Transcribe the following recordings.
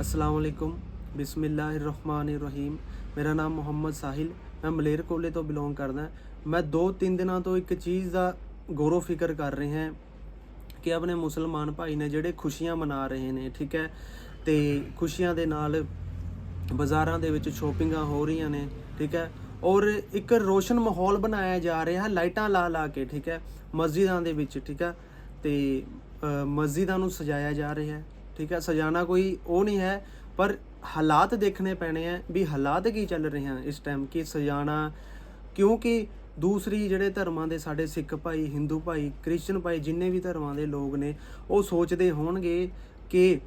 ਅਸਲਾਮ ਵਾਲੇਕੁਮ ਬਿਸਮਿਲ੍ਲਾਹਿਰਰਹਿਮਾਨਿਰਰਹੀਮ ਮੇਰਾ ਨਾਮ ਮੁਹੰਮਦ ਸਾਹਿਲ ਮੈਂ ਮਲੇਰਕੋਟਲੇ ਤੋਂ ਬਿਲੋਂਗ ਕਰਦਾ ਮੈਂ 2-3 ਦਿਨਾਂ ਤੋਂ ਇੱਕ ਚੀਜ਼ ਦਾ ਗੌਰੋ ਫਿਕਰ ਕਰ ਰਿਹਾ ਹਾਂ ਕਿ ਆਪਣੇ ਮੁਸਲਮਾਨ ਭਾਈ ਨੇ ਜਿਹੜੇ ਖੁਸ਼ੀਆਂ ਮਨਾ ਰਹੇ ਨੇ ਠੀਕ ਹੈ ਤੇ ਖੁਸ਼ੀਆਂ ਦੇ ਨਾਲ ਬਾਜ਼ਾਰਾਂ ਦੇ ਵਿੱਚ ਸ਼ੋਪਿੰਗਾਂ ਹੋ ਰਹੀਆਂ ਨੇ ਠੀਕ ਹੈ ਔਰ ਇੱਕ ਰੋਸ਼ਨ ਮਾਹੌਲ ਬਣਾਇਆ ਜਾ ਰਿਹਾ ਲਾਈਟਾਂ ਲਾ ਲਾ ਕੇ ਠੀਕ ਹੈ ਮਸਜਿਦਾਂ ਦੇ ਵਿੱਚ ਠੀਕ ਹੈ ਤੇ ਮਸਜਿਦਾਂ ਨੂੰ ਸਜਾਇਆ ਜਾ ਰਿਹਾ ਹੈ ਠੀਕ ਹੈ, ਸਜਾਣਾ ਕੋਈ ਉਹ ਨਹੀਂ ਹੈ, ਪਰ ਹਾਲਾਤ ਦੇਖਣੇ ਪੈਣੇ ਆ ਵੀ ਹਾਲਾਤ ਕੀ ਚੱਲ ਰਹੇ ਹਨ ਇਸ ਟਾਈਮ ਕਿ ਸਜਾਣਾ ਕਿਉਂਕਿ ਦੂਸਰੀ ਜਿਹੜੇ ਧਰਮਾਂ ਦੇ ਸਾਡੇ ਸਿੱਖ ਭਾਈ, ਹਿੰਦੂ ਭਾਈ, ਕ੍ਰਿਸਚਨ ਭਾਈ ਜਿੰਨੇ ਵੀ ਧਰਮਾਂ ਦੇ ਲੋਕ ਨੇ, ਉਹ ਸੋਚਦੇ ਹੋਣਗੇ ਕਿ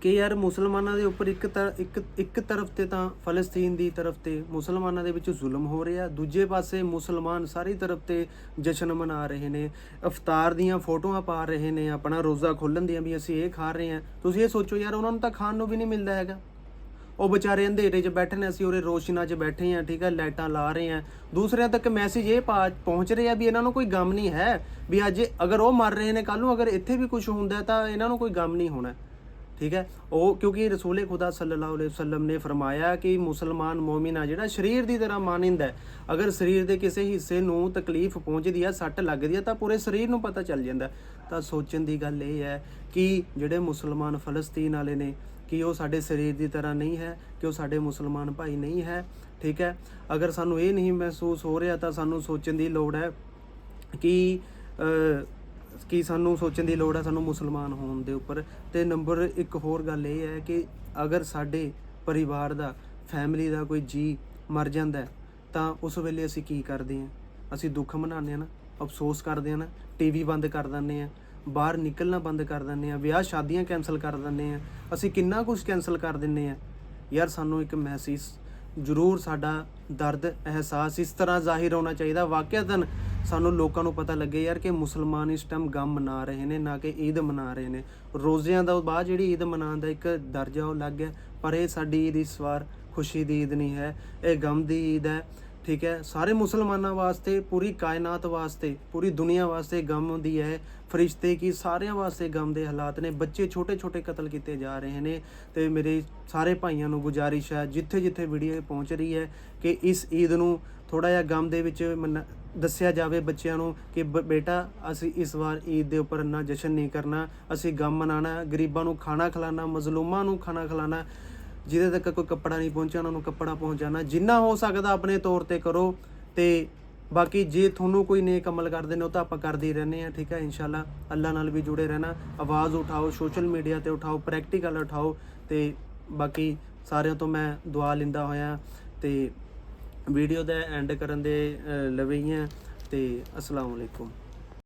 ਕਿ ਯਾਰ ਮੁਸਲਮਾਨਾਂ ਦੇ ਉੱਪਰ ਇੱਕ ਤਰ, ਇੱਕ ਇੱਕ ਤਰਫ ਤੇ ਤਾਂ ਫਲਸਤੀਨ ਦੀ ਤਰਫ ਤੇ ਮੁਸਲਮਾਨਾਂ ਦੇ ਵਿੱਚ ਜ਼ੁਲਮ ਹੋ ਰਿਹਾ, ਦੂਜੇ ਪਾਸੇ ਮੁਸਲਮਾਨ ਸਾਰੀ ਤਰਫ ਤੇ ਜਸ਼ਨ ਮਨਾ ਰਹੇ ਨੇ ਇਫਤਾਰ ਦੀਆਂ ਫੋਟੋਆਂ ਪਾ ਰਹੇ ਨੇ, ਆਪਣਾ ਰੋਜ਼ਾ ਖੋਲਣ ਦੀਆਂ ਵੀ ਅਸੀਂ ਇਹ ਖਾ ਰਹੇ ਹਾਂ। ਤੁਸੀਂ ਇਹ ਸੋਚੋ ਯਾਰ, ਉਹਨਾਂ ਨੂੰ ਤਾਂ ਖਾਣ ਨੂੰ ਵੀ ਨਹੀਂ ਮਿਲਦਾ ਹੈਗਾ। ਉਹ ਵਿਚਾਰੇ ਅੰਧੇਰੇ 'ਚ ਬੈਠੇ ਨੇ, ਅਸੀਂ ਉਰੇ ਰੋਸ਼ਨਾਂ 'ਚ ਬੈਠੇ ਆ ਠੀਕ ਹੈ ਲਾਈਟਾਂ ਲਾ ਰਹੇ ਆ ਦੂਸਰਿਆਂ ਤੱਕ ਮੈਸੇਜ ਇਹ ਪਾ- ਪਹੁੰਚ ਰਿਹਾ ਵੀ ਇਹਨਾਂ ਨੂੰ ਕੋਈ ਗਮ ਨਹੀਂ ਹੈ, ਵੀ ਅੱਜ ਅਗਰ ਉਹ ਮਰ ਰਹੇ ਨੇ ਕੱਲ ਨੂੰ ਅਗਰ ਇੱਥੇ ਵੀ ਕੁਝ ਹੁੰਦਾ ਤਾਂ ਇਹਨਾਂ ਨੂੰ ਕੋਈ ਗਮ ਨਹੀਂ ਹੋਣਾ। ਠੀਕ ਹੈ? ਉਹ ਕਿਉਂਕਿ ਰਸੂਲੇ ਖੁਦਾ ਸੱਲੱਲਾਹੁ ਅਲੈਹਿ ਵਸੱਲਮ ਨੇ ਫਰਮਾਇਆ ਕਿ ਮੁਸਲਮਾਨ ਮੂਮਿਨ ਆ ਜਿਹੜਾ ਸਰੀਰ ਦੀ ਤਰ੍ਹਾਂ ਮਾਨਿੰਦਾ ਹੈ। ਅਗਰ ਸਰੀਰ ਦੇ ਕਿਸੇ ਹਿੱਸੇ ਨੂੰ ਤਕਲੀਫ ਪਹੁੰਚਦੀ ਆ, ਸੱਟ ਲੱਗਦੀ ਆ, ਤਾਂ ਪੂਰੇ ਸਰੀਰ ਨੂੰ ਪਤਾ ਚੱਲ ਜਾਂਦਾ ਤਾਂ ਸੋਚਣ ਦੀ ਗੱਲ ਇਹ ਹੈ ਕਿ ਜਿਹੜੇ ਮੁਸਲਮਾਨ ਫਲਸਤੀਨ ਵਾਲੇ ਨੇ, ਕਿ ਉਹ ਸਾਡੇ ਸਰੀਰ ਦੀ ਤਰ੍ਹਾਂ ਨਹੀਂ ਹੈ, ਕਿ ਉਹ ਸਾਡੇ ਮੁਸਲਮਾਨ ਭਾਈ ਨਹੀਂ ਹੈ, ਠੀਕ ਹੈ? ਅਗਰ ਸਾਨੂੰ ਇਹ ਨਹੀਂ ਮਹਿਸੂਸ ਹੋ ਰਿਹਾ, ਤਾਂ ਸਾਨੂੰ ਸੋਚਣ ਦੀ ਲੋੜ ਹੈ ਕਿ ਕਿ ਸਾਨੂੰ ਸੋਚਣ ਦੀ ਲੋੜ ਹੈ ਸਾਨੂੰ ਮੁਸਲਮਾਨ ਹੋਣ ਦੇ ਉੱਪਰ। ਤੇ ਨੰਬਰ ਇੱਕ ਹੋਰ ਗੱਲ ਇਹ ਹੈ ਕਿ ਅਗਰ ਸਾਡੇ ਪਰਿਵਾਰ ਦਾ ਫੈਮਿਲੀ ਦਾ ਕੋਈ ਜੀ ਮਰ ਜਾਂਦਾ ਤਾਂ ਉਸ ਵੇਲੇ ਅਸੀਂ ਕੀ ਕਰਦੇ ਹਾਂ? ਅਸੀਂ ਦੁੱਖ ਮਨਾਉਂਦੇ ਹਾਂ ਨਾ, ਅਫਸੋਸ ਕਰਦੇ ਹਾਂ ਨਾ ਟੀਵੀ ਬੰਦ ਕਰ ਦਿੰਦੇ ਹਾਂ, ਬਾਹਰ ਨਿਕਲਣਾ ਬੰਦ ਕਰ ਦਿੰਦੇ ਹਾਂ, ਵਿਆਹ ਸ਼ਾਦੀਆਂ ਕੈਨਸਲ ਕਰ ਦਿੰਦੇ ਹਾਂ, ਅਸੀਂ ਕਿੰਨਾ ਕੁਝ ਕੈਨਸਲ ਕਰ ਦਿੰਦੇ ਹਾਂ। ਯਾਰ ਸਾਨੂੰ ਇੱਕ ਮੈਸੇਜ ਜ਼ਰੂਰ ਸਾਡਾ ਦਰਦ, ਅਹਿਸਾਸ ਇਸ ਤਰ੍ਹਾਂ ਜ਼ਾਹਿਰ ਹੋਣਾ ਚਾਹੀਦਾ। ਵਾਕਿਆਤਨ ਸਾਨੂੰ ਲੋਕਾਂ ਨੂੰ ਪਤਾ ਲੱਗੇ ਯਾਰ ਕਿ ਮੁਸਲਮਾਨ ਇਸ ਟਾਈਮ ਗਮ ਮਨਾ ਰਹੇ ਨੇ, ਨਾ ਕਿ ਈਦ ਮਨਾ ਰਹੇ ਨੇ। ਰੋਜ਼ਿਆਂ ਦਾ ਬਾਅਦ ਜਿਹੜੀ ਈਦ ਮਨਾਉਣ ਦਾ ਇੱਕ ਦਰਜਾ ਉਹ ਲੱਗ ਗਿਆ, ਪਰ ਇਹ ਸਾਡੀ ਈਦ ਇਸ ਵਾਰ ਖੁਸ਼ੀ ਦੀ ਈਦ ਨਹੀਂ ਹੈ, ਇਹ ਗਮ ਦੀ ਈਦ ਹੈ। ਠੀਕ ਹੈ? ਸਾਰੇ ਮੁਸਲਮਾਨਾਂ ਵਾਸਤੇ, ਪੂਰੀ ਕਾਇਨਾਤ ਵਾਸਤੇ, ਪੂਰੀ ਦੁਨੀਆ ਵਾਸਤੇ ਗਮ ਹੁੰਦੀ ਹੈ। ਫਰਿਸ਼ਤੇ ਕੀ ਸਾਰਿਆਂ ਵਾਸਤੇ ਗਮ ਦੇ ਹਾਲਾਤ ਨੇ। ਬੱਚੇ ਛੋਟੇ ਛੋਟੇ ਕਤਲ ਕੀਤੇ ਜਾ ਰਹੇ ਨੇ ਤੇ ਮੇਰੇ ਸਾਰੇ ਭਾਈਆਂ ਨੂੰ ਗੁਜ਼ਾਰਿਸ਼ ਹੈ ਜਿੱਥੇ ਜਿੱਥੇ ਵੀਡੀਓ ਪਹੁੰਚ ਰਹੀ ਹੈ, ਕਿ ਇਸ ਈਦ ਨੂੰ ਥੋੜਾ ਜਿਹਾ ਗਮ ਦੇ ਵਿੱਚ ਮਨਾ- ਦੱਸਿਆ ਜਾਵੇ ਬੱਚਿਆਂ ਨੂੰ ਕਿ ਬੇਟਾ, ਅਸੀਂ ਇਸ ਵਾਰ ਈਦ ਦੇ ਉੱਪਰ ਨਾ ਜਸ਼ਨ ਨਹੀਂ ਕਰਨਾ। ਅਸੀਂ ਗਮ ਮਨਾਣਾ ਗਰੀਬਾਂ ਨੂੰ ਖਾਣਾ ਖਿਲਾਣਾ ਮਜ਼ਲੂਮਾਂ ਨੂੰ ਖਾਣਾ ਖਿਲਾਣਾ ਜਿਹਦੇ ਤੱਕ ਕੋਈ ਕੱਪੜਾ ਨਹੀਂ ਪਹੁੰਚਿਆ ਉਹਨਾਂ ਨੂੰ ਕੱਪੜਾ ਪਹੁੰਚਾਉਣਾ। ਜਿੰਨਾ ਹੋ ਸਕਦਾ ਆਪਣੇ ਤੌਰ ਤੇ ਕਰੋ ਤੇ ਬਾਕੀ ਜੇ ਤੁਹਾਨੂੰ ਕੋਈ ਨੇਕ ਅਮਲ ਕਰਦੇ ਨੇ ਉਹ ਤਾਂ ਆਪਾਂ ਕਰਦੇ ਹੀ ਰਹਿੰਦੇ ਆ ਠੀਕ ਹੈ? ਇਨਸ਼ਾਅੱਲਾ ਅੱਲਾ ਨਾਲ ਵੀ ਜੁੜੇ ਰਹਿਣਾ। ਆਵਾਜ਼ ਉਠਾਓ ਸੋਸ਼ਲ ਮੀਡੀਆ ਤੇ ਉਠਾਓ ਪ੍ਰੈਕਟੀਕਲ ਉਠਾਓ ਤੇ ਬਾਕੀ ਸਾਰਿਆਂ ਤੋਂ ਮੈਂ ਦੁਆ ਲਿੰਦਾ ਹੋਇਆ ਤੇ ਵੀਡੀਓ ਦਾ ਐਂਡ ਕਰਨ ਦੇ ਅ, ਲਵੇ ਹੀ ਹਾਂ ਤੇ ਅਸਲਾਮ ਵਾਲੇਕੁਮ